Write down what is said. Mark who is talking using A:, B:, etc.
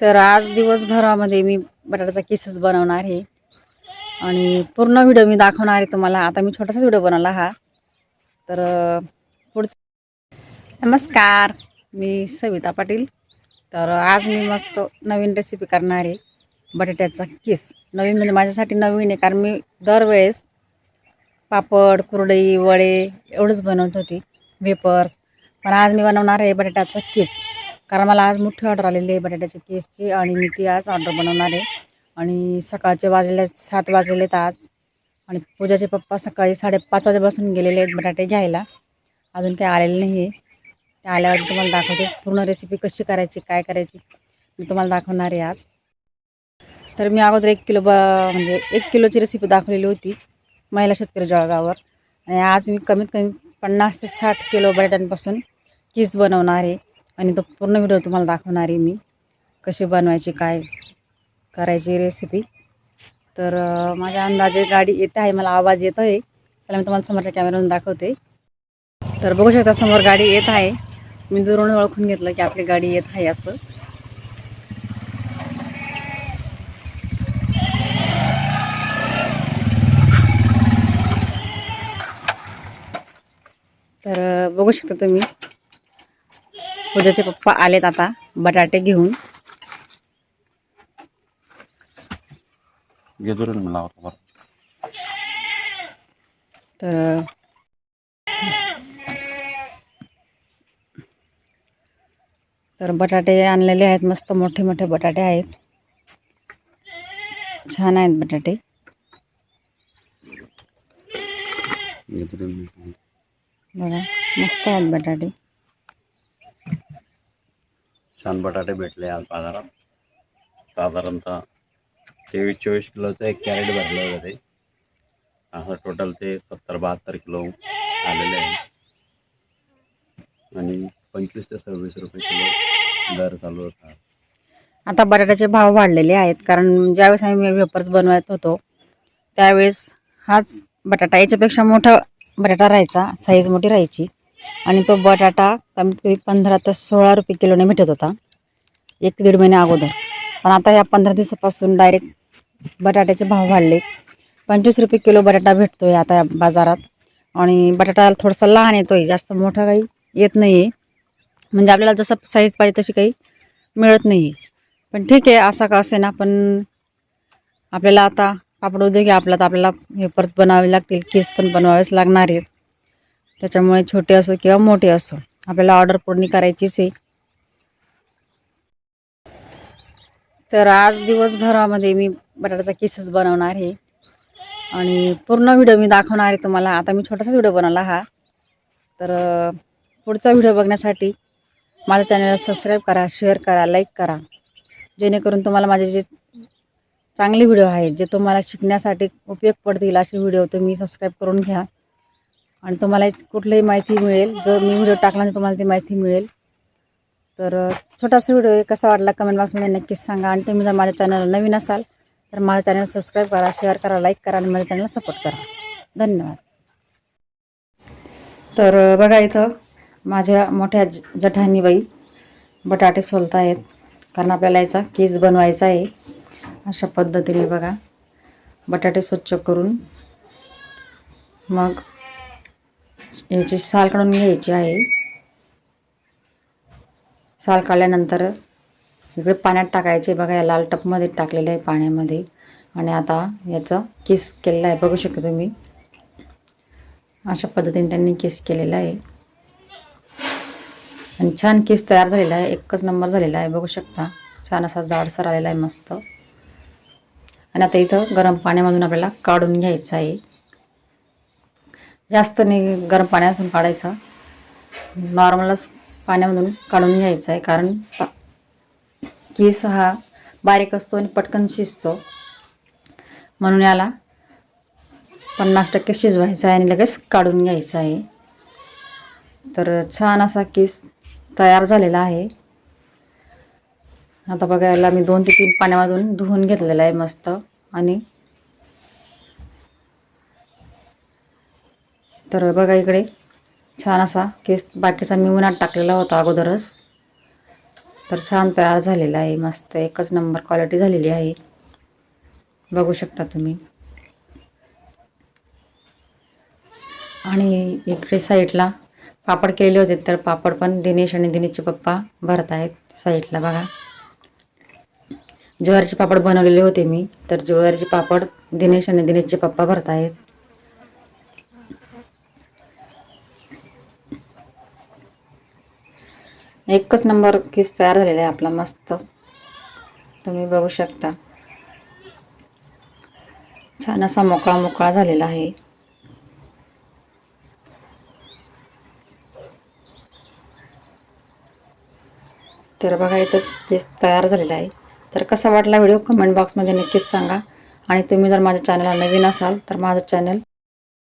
A: तर आज दिवसभरामध्ये मी बटाट्याचा केसच बनवणार आहे. आणि पूर्ण व्हिडिओ मी दाखवणार आहे तुम्हाला. आता मी छोटासाच व्हिडिओ बनवला हा. तर पुढचं. नमस्कार मी सविता पाटील. तर आज मी मस्त नवीन रेसिपी करणार आहे बटाट्याचा केस. नवीन म्हणजे माझ्यासाठी नवीन आहे कारण मी दरवेळेस पापड कुरडई वडे एवढंच बनवत होती. वेपर्स पण आज मी बनवणार आहे बटाट्याचा केस. कारण मला आज मोठी ऑर्डर आलेली आहे बटाट्याच्या केसची आणि मी ती आज ऑर्डर बनवणार आहे. आणि सकाळचे वाजलेले सात वाजलेले आहेत आज. आणि पूजाचे पप्पा सकाळी साडेपाच वाजेपासून गेलेले आहेत बटाटे घ्यायला. अजून काही आलेले नाही आहे ते आल्यावर तुम्हाला दाखवते पूर्ण रेसिपी कशी करायची काय करायची. मी तुम्हाला दाखवणार आहे आज. तर मी अगोदर एक किलो ब म्हणजे एक किलोची रेसिपी दाखवलेली होती महिला शेतकरी जळगावर आणि आज मी कमीत कमी पन्नास ते साठ किलो बटाट्यांपासून किस बनवणार आहे. आणि तो पूर्ण व्हिडिओ तुम्हाला दाखवणार आहे मी. कशी बनवायची काय करायची रेसिपी तर माझ्या अंदाजे गाडी येते आहे मला आवाज येतो आहे. त्याला मी तुम्हाला समोरच्या कॅमेऱ्यावरून दाखवते. तर बघू शकता समोर गाडी येत आहे. मी दुरून ओळखून घेतलं की आपली गाडी येत आहे असं. तर बघू शकता तुम्ही. पूजाचे पप्पा आलेत आता बटाटे घेऊन. तर तर बटाटे आणलेले आहेत मस्त मोठे मोठे बटाटे आहेत. छान आहेत बटाटे. बघा मस्त आहेत बटाटे.
B: छान बटाटे भेटले आज बाजारात. साधारणतः तेवीस चोवीस किलोचं एक कॅरेट भरलं होतं ते. असं टोटल ते सत्तर बहात्तर किलो आलेले आहे. आणि पंचवीस ते सव्वीस रुपये किलो दर चालू होता.
A: आता बटाट्याचे भाव वाढलेले आहेत. कारण ज्यावेळेस आम्ही वेपर्स बनवत होतो त्यावेळेस हाच बटाटा याच्यापेक्षा मोठा बटाटा राहायचा साईज मोठी राहायची. आणि तो बटाटा कमीत कमी पंधरा ते सोळा रुपये किलोने भेटत होता. एक दीड महिन्या अगोदर. पण आता ह्या पंधरा दिवसापासून डायरेक्ट बटाट्याचे भाव वाढले. पंचवीस रुपये किलो बटाटा भेटतो आहे आता या बाजारात. आणि बटाटा थोडासा लहान येतो आहे जास्त मोठा काही येत नाही आहे म्हणजे आपल्याला जसं साईज पाहिजे तशी काही मिळत नाही आहे पण ठीक आहे असा का असे ना पण आपल्याला आता कापड उद्योग आपला तर आपल्याला हे परत बनावे लागतील केस पण बनवावेच लागणार आहेत. त्याच्यामुळे छोटे असो किंवा मोठे असो आपल्याला ऑर्डर पूर्ण करायचीच आहे. तर आज दिवसभरामध्ये मी बटाट्याचा केसच बनवणार आहे. आणि पूर्ण व्हिडिओ मी दाखवणार आहे तुम्हाला. आता मी छोटासाच व्हिडिओ बनवला हा. तर पुढचा व्हिडिओ बघण्यासाठी माझ्या चॅनलला सबस्क्राईब करा शेअर करा लाईक करा. जेणेकरून तुम्हाला माझे जे चांगले व्हिडिओ आहेत जे तुम्हाला शिकण्यासाठी उपयोग पडतील असे व्हिडिओ तुम्ही सबस्क्राईब करून घ्या. आणि तुम्हाला कुठलीही माहिती मिळेल. जर मी व्हिडिओ टाकला तर तुम्हाला ती माहिती मिळेल. तर छोटासा व्हिडिओ कसा वाटला कमेंट बॉक्समध्ये नक्कीच सांगा. आणि तुम्ही जर माझ्या चॅनलला नवीन असाल तर माझ्या चॅनल सबस्क्राईब करा शेअर करा लाईक करा आणि माझ्या चॅनलला सपोर्ट करा. धन्यवाद. तर बघा इथं माझ्या मोठ्या ज- जठानी बाई बटाटे सोलत आहेत कारण आपल्याला याचा केस बनवायचा आहे. अशा पद्धतीने बघा. बटाटे स्वच्छ करून. मग याची साल काढून घ्यायची आहे. साल काढल्यानंतर इकडे पाण्यात टाकायचे. बघा या लाल टपमध्ये टाकलेलं आहे पाण्यामध्ये. आणि आता याचा केस केलेला आहे. बघू शकता तुम्ही. अशा पद्धतीने त्यांनी केस केलेला आहे. आणि छान केस तयार झालेला आहे. एकच नंबर झालेला आहे. बघू शकता. छान असा जाडसर आलेला आहे. मस्त. आणि आता इथं गरम पाण्यामधून आपल्याला काढून घ्यायचं आहे. जास्त नाही गरम पाण्यातून काढायचा. नॉर्मलच पाण्यामधून काढून घ्यायचा आहे कारण पा केस हा बारीक असतो आणि पटकन शिजतो. म्हणून याला पन्नास टक्के शिजवायचा आहे आणि लगेच काढून घ्यायचा आहे. तर छान असा केस तयार झालेला आहे. आता बघायला मी दोन ते तीन पाण्यामधून धुवून घेतलेलं आहे मस्त. आणि तर बघा इकडे छान असा केस बाकीचा मी उन्हात टाकलेला होता अगोदरच. तर छान तयार झालेला आहे मस्त एकच नंबर क्वालिटी झालेली आहे. बघू शकता तुम्ही. आणि इकडे साईडला पापड केले होते तर पापड पण दिनेश आणि दिनेशचे पप्पा भरत आहेत साईडला बघा. ज्वारीचे पापड बनवलेले होते मी तर ज्वारीचे पापड दिनेश आणि दिनेशचे पप्पा भरत आहेत. एकच नंबर केस तयार झालेला आहे आपला मस्त. तुम्ही बघू शकता. छान असा मोकळा मोकळा झालेला आहे. तर बघा इथं केस तयार झालेला आहे. तर कसा वाटला व्हिडिओ? कमेंट बॉक्समध्ये नक्कीच सांगा. आणि तुम्ही जर माझ्या चॅनलला नवीन असाल तर माझं चॅनल